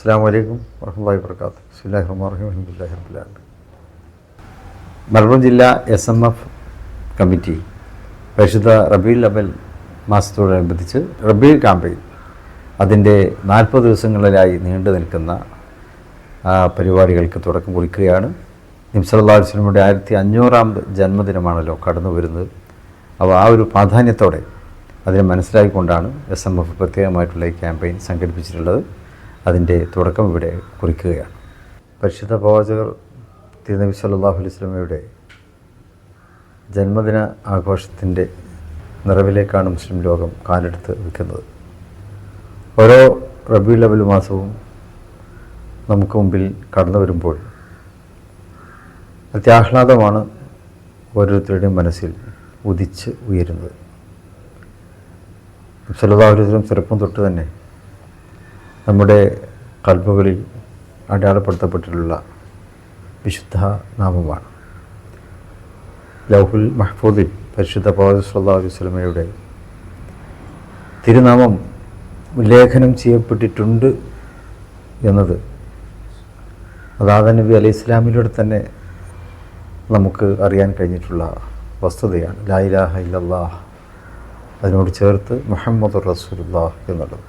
അസ്സാം വലൈക്കും വർഹമുല്ലാ വർക്കാത്ത് ബിസ്മില്ലാഹി റഹ്മാൻ റഹീം അലഹമുല്ലാഹി റബ്ബിൽ ആലമീൻ. മലപ്പുറം ജില്ലാ എസ് എം എഫ് കമ്മിറ്റി പരിശുദ്ധ റബീൽ അബൽ മാസത്തോടനുബന്ധിച്ച് റബീൽ ക്യാമ്പയിൻ അതിന്റെ നാൽപ്പത് ദിവസങ്ങളിലായി നീണ്ടു നിൽക്കുന്ന പരിപാടികൾക്ക് തുടക്കം കുറിക്കുകയാണ്. നിംസല്ലാ വസ്ലമിയുടെ ആയിരത്തി അഞ്ഞൂറാമത് ജന്മദിനമാണല്ലോ കടന്നു വരുന്നത്. അപ്പോൾ ആ ഒരു പ്രാധാന്യത്തോടെ അതിനെ മനസ്സിലാക്കിക്കൊണ്ടാണ് എസ് എം എഫ് പ്രത്യേകമായിട്ടുള്ള ഈ ക്യാമ്പയിൻ സംഘടിപ്പിച്ചിട്ടുള്ളത്. അതിന്റെ തുടക്കം ഇവിടെ കുറിക്കുകയാണ്. പരിശുദ്ധ പ്രവാചകർ തിരുനബി സല്ലാഹു അലൈഹി സ്വലമയുടെ ജന്മദിന ആഘോഷത്തിന്റെ നിറവിലേക്കാണ് മുസ്ലിം ലോകം കാലെടുത്ത് വയ്ക്കുന്നത് ഓരോ റബി ലെവൽ മാസവും നമുക്ക് മുമ്പിൽ കടന്നു വരുമ്പോൾ അത്യാഹ്ലാദമാണ് ഓരോരുത്തരുടെയും മനസ്സിൽ ഉദിച്ച് ഉയരുന്നത്. സല്ലാഹുലിസ്ലം ചെറുപ്പം തൊട്ട് തന്നെ നമ്മുടെ കൽബുകളിൽ അടയാളപ്പെടുത്തപ്പെട്ടിട്ടുള്ള വിശുദ്ധ നാമമാണ്. ലൗഹുൽ മഹ്ഫൂദിൽ പരിശുദ്ധ പ്രവാചക സല്ലാ അലൈഹി സ്വലമയുടെ തിരുനാമം ലേഖനം ചെയ്യപ്പെട്ടിട്ടുണ്ട് എന്നത് അതാദ നബി അലൈഹി ഇസ്ലാമിലൂടെ തന്നെ നമുക്ക് അറിയാൻ കഴിഞ്ഞിട്ടുള്ള വസ്തുതയാണ്. ലായിലാഹ ഇല്ലല്ലാഹ്. അതിനോട് ചേർത്ത് മുഹമ്മദ് റസൂലുല്ലാഹ് എന്നുള്ളത്.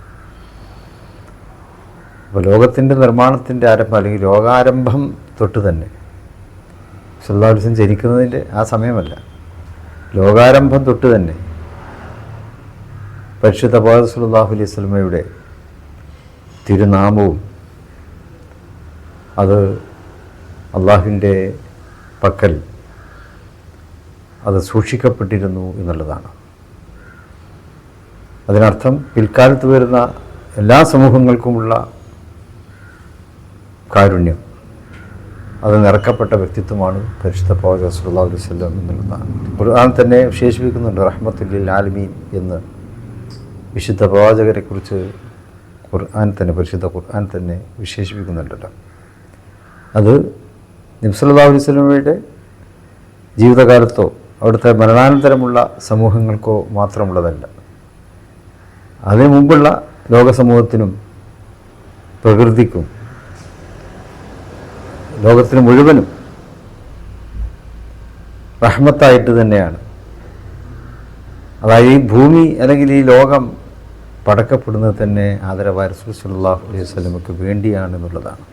അപ്പോൾ ലോകത്തിന്റെ നിർമ്മാണത്തിന്റെ ആരംഭം അല്ലെങ്കിൽ ലോകാരംഭം തൊട്ട് തന്നെ. സുല്ലാസ്ലം ജനിക്കുന്നതിന്റെ ആ സമയമല്ല. ലോകാരംഭം തൊട്ട് തന്നെ. പരിശുദ്ധ അബാദ് സുല്ലാഹു അലൈഹി സ്വലമയുടെ തിരുനാമവും അത് അള്ളാഹുവിന്റെ പക്കൽ അത് സൂക്ഷിക്കപ്പെട്ടിരുന്നു എന്നുള്ളതാണ്. അതിനർത്ഥം പിൽക്കാലത്ത് വരുന്ന എല്ലാ സമൂഹങ്ങൾക്കുമുള്ള കാരുണ്യം. അത് നിറക്കപ്പെട്ട വ്യക്തിത്വമാണ് പരിശുദ്ധ പ്രവാചക സുല്ലാ അലൈഹി സ്വല്ലം എന്നുള്ളതാണ് ഖുർആൻ തന്നെ വിശേഷിപ്പിക്കുന്നുണ്ട് റഹ്മത്തുല്ലിൽ ആലമീൻ എന്ന്. വിശുദ്ധ പ്രവാചകരെക്കുറിച്ച് ഖുർആൻ തന്നെ പരിശുദ്ധ ഖുർആൻ തന്നെ വിശേഷിപ്പിക്കുന്നുണ്ടല്ലോ. അത് നിബ്സല്ലാ അലൈഹി സ്വലമയുടെ ജീവിതകാലത്തോ അവിടുത്തെ മരണാനന്തരമുള്ള സമൂഹങ്ങൾക്കോ മാത്രമുള്ളതല്ല. അതിനു മുമ്പുള്ള ലോകസമൂഹത്തിനും പ്രകൃതിക്കും ലോകത്തിന് മുഴുവനും റഹ്മത്തായിട്ട് തന്നെയാണ്. അതായത് ഈ ഭൂമി അല്ലെങ്കിൽ ഈ ലോകം പടക്കപ്പെടുന്നത് തന്നെ ആദരവായ അലൈഹി വസ്ലമക്ക് വേണ്ടിയാണ് എന്നുള്ളതാണ്.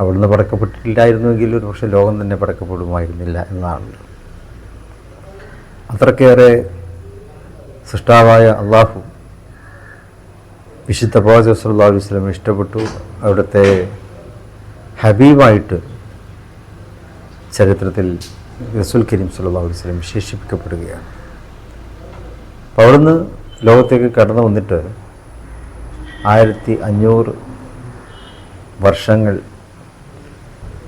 അവിടുന്ന് പടക്കപ്പെട്ടിട്ടില്ലായിരുന്നുവെങ്കിൽ ഒരു പക്ഷേ ലോകം തന്നെ പടക്കപ്പെടുമായിരുന്നില്ല എന്നാണല്ലോ അത്രക്കേറെ സൃഷ്ടാവായ അള്ളാഹു വിശുദ്ധ പ്രവാചക സല്ലാ അലൈഹി സ്വലം ഇഷ്ടപ്പെട്ടു. അവിടുത്തെ ഹബീബായിട്ട് ചരിത്രത്തിൽ റസുൽ കരീം സുല്ലാ വസ്ലം വിശേഷിപ്പിക്കപ്പെടുകയാണ്. അപ്പോൾ അവിടുന്ന് ലോകത്തേക്ക് കടന്നു വന്നിട്ട് ആയിരത്തി അഞ്ഞൂറ് വർഷങ്ങൾ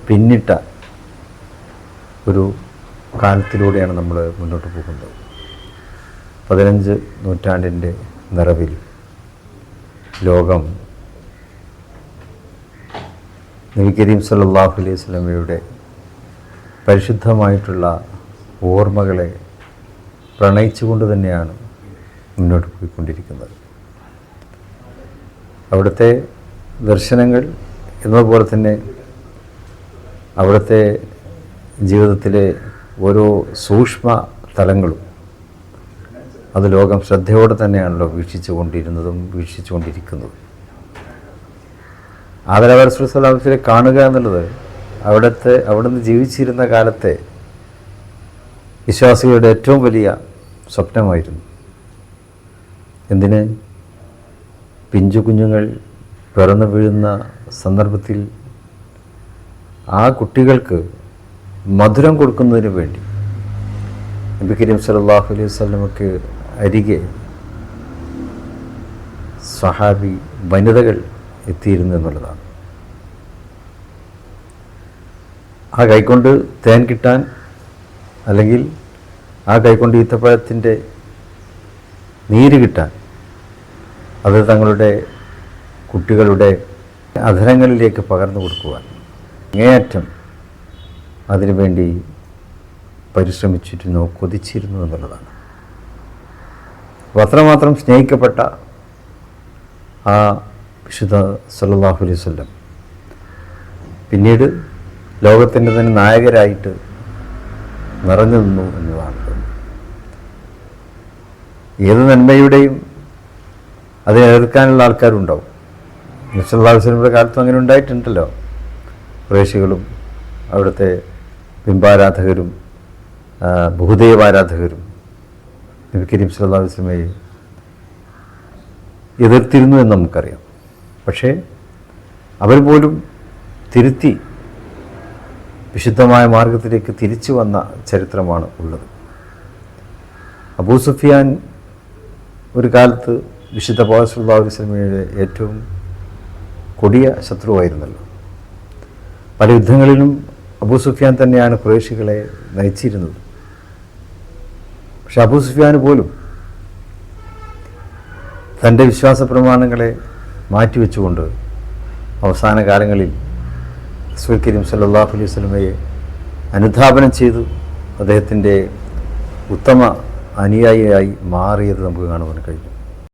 പിന്നിട്ട ഒരു കാലത്തിലൂടെയാണ് നമ്മൾ മുന്നോട്ട് പോകുന്നത്. പതിനഞ്ച് നൂറ്റാണ്ടിന്റെ നിറവിൽ ലോകം നബി കരീം സല്ലാഹു അലൈഹി സ്വലമയുടെ പരിശുദ്ധമായിട്ടുള്ള ഓർമ്മകളെ പ്രണയിച്ചുകൊണ്ട് തന്നെയാണ് മുന്നോട്ട് പോയിക്കൊണ്ടിരിക്കുന്നത്. അവിടുത്തെ ദർശനങ്ങൾ എന്നതുപോലെ തന്നെ അവിടുത്തെ ജീവിതത്തിലെ ഓരോ സൂക്ഷ്മ തലങ്ങളും അത് ലോകം ശ്രദ്ധയോടെ തന്നെയാണല്ലോ വീക്ഷിച്ചു കൊണ്ടിരുന്നതും വീക്ഷിച്ചു കൊണ്ടിരിക്കുന്നതും ആദരവരസ്വലാമത്തിലെ കാണുക എന്നുള്ളത് അവിടുത്തെ അവിടുന്ന് ജീവിച്ചിരുന്ന കാലത്തെ വിശ്വാസികളുടെ ഏറ്റവും വലിയ സ്വപ്നമായിരുന്നു. എന്തിന്? പിഞ്ചു കുഞ്ഞുങ്ങൾ പിറന്നു വീഴുന്ന സന്ദർഭത്തിൽ ആ കുട്ടികൾക്ക് മധുരം കൊടുക്കുന്നതിന് വേണ്ടി നബി കരീം സലാഹു അലൈഹി വസ്ലമക്ക് അരികെ സഹാബി വനിതകൾ എത്തിയിരുന്നു എന്നുള്ളതാണ്. ആ കൈക്കൊണ്ട് തേൻ കിട്ടാൻ അല്ലെങ്കിൽ ആ കൈക്കൊണ്ട് ഈത്തപ്പഴത്തിന്റെ നീര് കിട്ടാൻ അത് തങ്ങളുടെ കുട്ടികളുടെ അധരങ്ങളിലേക്ക് പകർന്നു കൊടുക്കുവാൻ അങ്ങേയറ്റം അതിനുവേണ്ടി പരിശ്രമിച്ചിരുന്നു കൊതിച്ചിരുന്നു എന്നുള്ളതാണ്. അപ്പോൾ അത്രമാത്രം സ്നേഹിക്കപ്പെട്ട ആ വിശുദ്ധ സല്ലാഹു അലൈഹി വസല്ലം. പിന്നീട് ലോകത്തിന്റെ തന്നെ നായകരായിട്ട് നിറഞ്ഞു നിന്നു എന്നതാണ്. ഏത് നന്മയുടെയും അതിനെ എതിർക്കാനുള്ള ആൾക്കാരുണ്ടാവും. നിശ്ചലാഹുസ്ലമിയുടെ കാലത്തും അങ്ങനെ ഉണ്ടായിട്ടുണ്ടല്ലോ. കുറേശികളും അവിടുത്തെ ബിംബാരാധകരും ബഹുദൈവാരാധകരും നബി കരീം സല്ലല്ലാഹു അലൈഹി വസല്ലമയെ എതിർത്തിരുന്നു എന്ന് നമുക്കറിയാം. പക്ഷേ അവർ പോലും തിരുത്തി വിശുദ്ധമായ മാർഗത്തിലേക്ക് തിരിച്ചു വന്ന ചരിത്രമാണ് ഉള്ളത്. അബൂ സുഫിയാൻ ഒരു കാലത്ത് വിശുദ്ധ പോസ്ലാസ്ലമിയുടെ ഏറ്റവും കൊടിയ ശത്രുവായിരുന്നല്ലോ. പല യുദ്ധങ്ങളിലും അബൂ സുഫിയാൻ തന്നെയാണ് കുറേശികളെ നയിച്ചിരുന്നത്. പക്ഷെ അബൂ സുഫിയാൻ പോലും തന്റെ വിശ്വാസ പ്രമാണങ്ങളെ മാറ്റിവെച്ചുകൊണ്ട് അവസാന കാലങ്ങളിൽ റസൂൽ കരീം സല്ലല്ലാഹു അലൈഹി വസല്ലമയെ അനുധാപനം ചെയ്തു. അദ്ദേഹത്തിന്റെ ഉത്തമ അനുയായിയായി മാറിയത് നമുക്ക് കാണുവാൻ കഴിഞ്ഞു